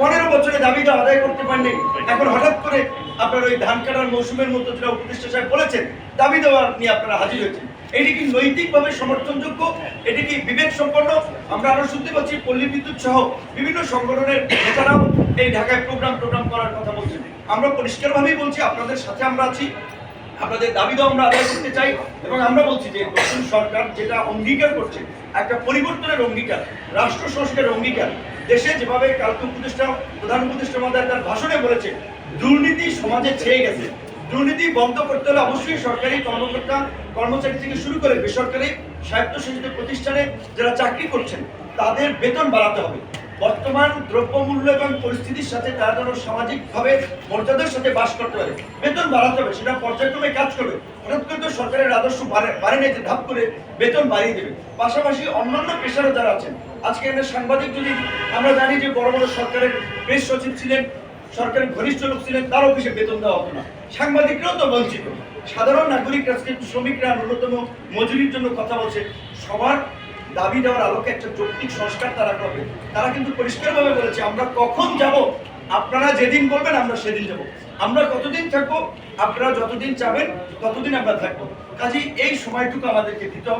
পনেরো বছরে দাবিটা আদায় করতে পারেননি এখন হঠাৎ করে আপনার ওই ধান কাটার মৌসুমের মতো যেটা উপদেষ্টা সাহেব বলেছেন, দাবি দেওয়া নিয়ে আপনারা হাজির হয়েছেন। এটি কি নৈতিকভাবে সমর্থনযোগ্য? এটি কি বিবেক সম্পন্ন আমরা আরও শুনতে পাচ্ছি, পল্লী বিদ্যুৎ সহ বিভিন্ন সংগঠনের নেতারাও এই ঢাকায় প্রোগ্রাম প্রোগ্রাম করার কথা বলছেন। আমরা পরিষ্কারভাবেই বলছি, আপনাদের সাথে আমরা আছি। আপনাদের দাবি দাও আমরা আদায় করতে চাই এবং আমরা বলছি যে নতুন সরকার যেটা অঙ্গীকার করছে, একটা পরিবর্তনের অঙ্গীকার, রাষ্ট্র সংস্কারের অঙ্গীকার দেশে যেভাবে কালকুম প্রতিষ্ঠা, প্রধান প্রতিষ্ঠা মহোদয় তার ভাষণে বলেছে দুর্নীতি সমাজে ছেয়ে গেছে। দুর্নীতি বন্ধ করতে হলে অবশ্যই সরকারি কর্মকর্তা, কর্মচারী থেকে শুরু করে বেসরকারি স্বায়ত্তশাসিত প্রতিষ্ঠানে যারা চাকরি করছেন, তাদের বেতন বাড়াতে হবে। বর্তমান দ্রব্যমূল্য এবং পরিস্থিতির সাথে তারা যেন সামাজিকভাবে মর্যাদার সাথে বাস করতে পারে। বেতন বাড়াতে হবে, সেটা পর্যায়ক্রমে কাজ করবে। হঠাৎ করে সরকারের আদর্শ বাড়ে নেই যে ধাপ করে বেতন বাড়িয়ে দেবে। পাশাপাশি অন্যান্য পেশারও যারা আছেন, আজকে একটা সাংবাদিক যদি আমরা জানি যে বড় বড় সরকারের প্রেস সচিব ছিলেন, সরকারের ঘনিষ্ঠ লোক ছিলেন, তার অফিসে বেতন দেওয়া হতো না। সাংবাদিকরাও তো বঞ্চিত। সাধারণ নাগরিকরা, আজকে শ্রমিকরা ন্যূনতম মজুরির জন্য কথা বলছে। সবার দাবি দেওয়ার আলোকে একটা যৌক্তিক সংস্কার তারা করবে। তারা কিন্তু পরিষ্কারভাবে বলেছে, আমরা কখন যাব? আপনারা যেদিন বলবেন, আমরা সেদিন যাব। আমরা কতদিন থাকব? আপনারা যতদিন চাবেন, ততদিন আমরা থাকব। কাজেই এই সময়টুকু আমাদেরকে দিতে হবে।